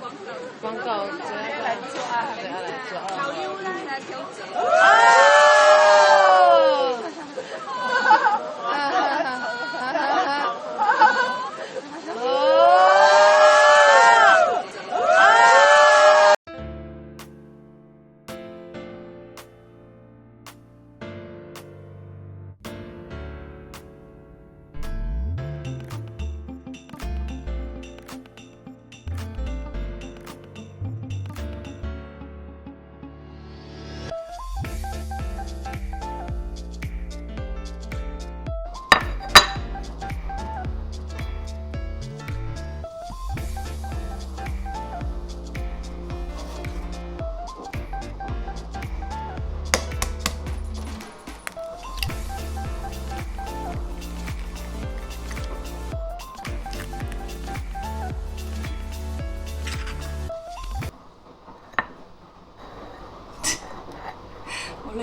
广告。广告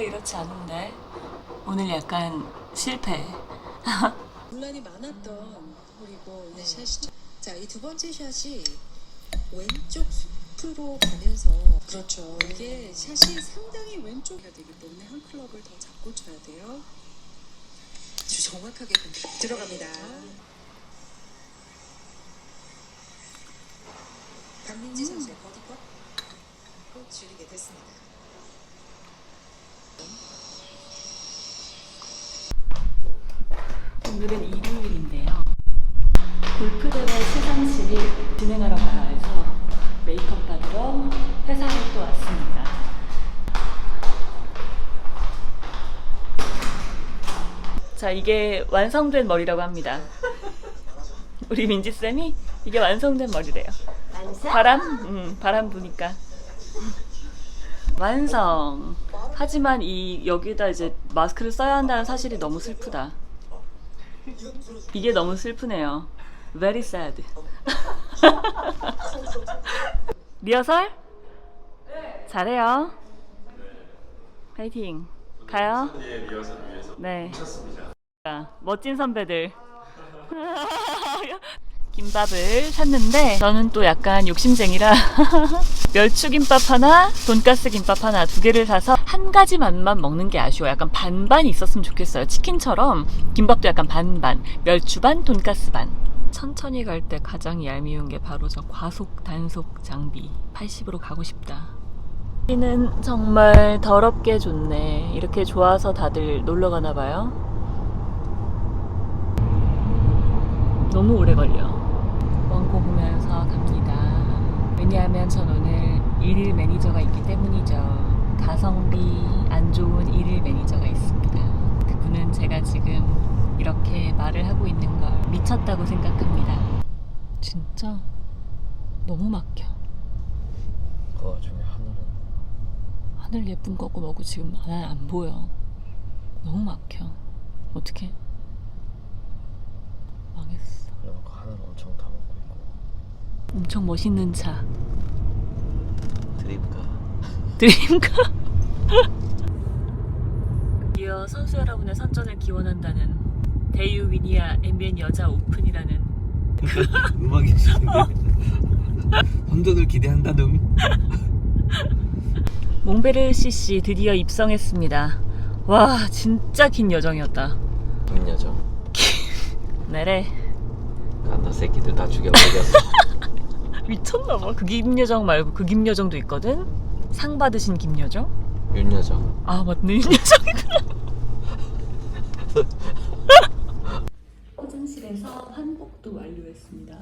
원래 이렇지 않은데 오늘 약간 실패. 논란이 많았던 홀이고 이 샷이죠. 자, 이 두 번째 샷이 왼쪽 숲으로 가면서 그렇죠. 이게 샷이 상당히 왼쪽이 되기 때문에 한 클럽을 더 잡고 쳐야 돼요. 아주 정확하게 들어갑니다. 박민지 선수의 버디컷 꼭 줄이게 됐습니다. 오늘은 일요일인데요. 골프대회 시상식이 진행하러 가야 해서 메이크업 받으러 회사에 또 왔습니다. 자, 이게 완성된 머리라고 합니다. 우리 민지 쌤이 이게 완성된 머리래요. 바람? 음, 바람 부니까. 완성. 하지만 이 여기다 이제 마스크를 써야 한다는 사실이 너무 슬프다. 이게 너무 슬프네요. Very sad. 리허설? 잘해요. 파이팅. 가요. 네. 멋진 선배들. 김밥을 샀는데 저는 또 약간 욕심쟁이라 멸치김밥 하나, 돈가스 김밥 하나 두 개를 사서 한 가지 맛만 먹는 게 아쉬워. 약간 반반 있었으면 좋겠어요. 치킨처럼 김밥도 약간 반반, 멸치 반, 돈가스 반. 천천히 갈 때 가장 얄미운 게 바로 저 과속 단속 장비. 80으로 가고 싶다. 여기는 정말 더럽게 좋네. 이렇게 좋아서 다들 놀러 가나 봐요. 너무 오래 걸려. 보면서 갑니다. 왜냐하면 전 오늘 일일 매니저가 있기 때문이죠. 가성비 안 좋은 일일 매니저가 있습니다. 그분은 제가 지금 이렇게 말을 하고 있는 걸 미쳤다고 생각합니다. 진짜 너무 막혀. 그 와중에 하늘은 하늘 예쁜 거고 뭐고 지금 안, 안 보여. 너무 막혀. 어떻게? 망했어. 그래놓고 하늘 엄청 다 먹고 있고 엄청 멋있는 차. 드립가 드림카. 드디어 선수 여러분의 선전을 기원한다는 대유 위니아 MBN 여자 오픈이라는 음악이 시는데 선전을 기대한다는 몽베르 CC 드디어 입성했습니다. 와 진짜 긴 여정이었다. 김여정 네래 간다 새끼들 다 죽여버렸어 미쳤나봐. 그 김여정 말고 그 김여정도 있거든. 상 받으신 김여정? 윤여정 아 맞네 윤여정이구나. 화장실에서 한복도 완료했습니다.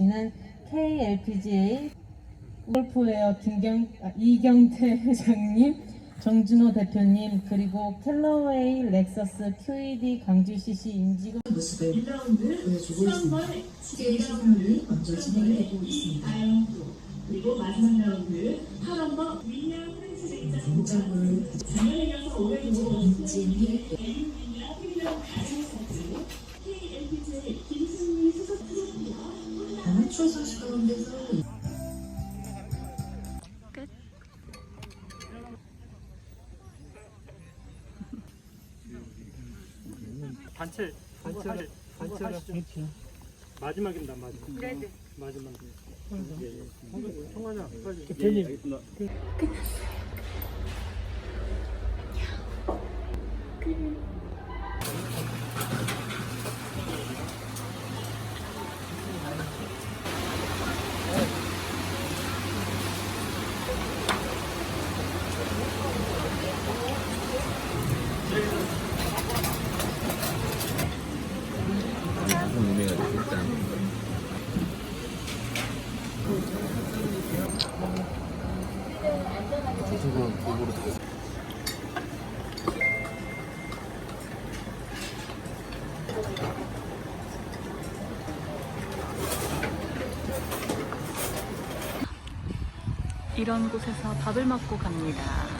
지난 KLPGA 골프웨어 김경, 아, 이경태 회장님, 정준호 대표님, 그리고 켈러웨이 렉서스 QED 광주 CC 임직원 모습을 보여주고 있습니다. 시제 시상이 먼저 진행되고 있습니다. 그리고 마지막 라운드 파란버 동작을 김진희 아마추어 단체 단체 단체 하시죠. 마지막입니다 마지막. 네네. 마지막. 예, 예. 빨리. 대님. 무슨 의미가 있지 일단 이런 곳에서 밥을 먹고 갑니다.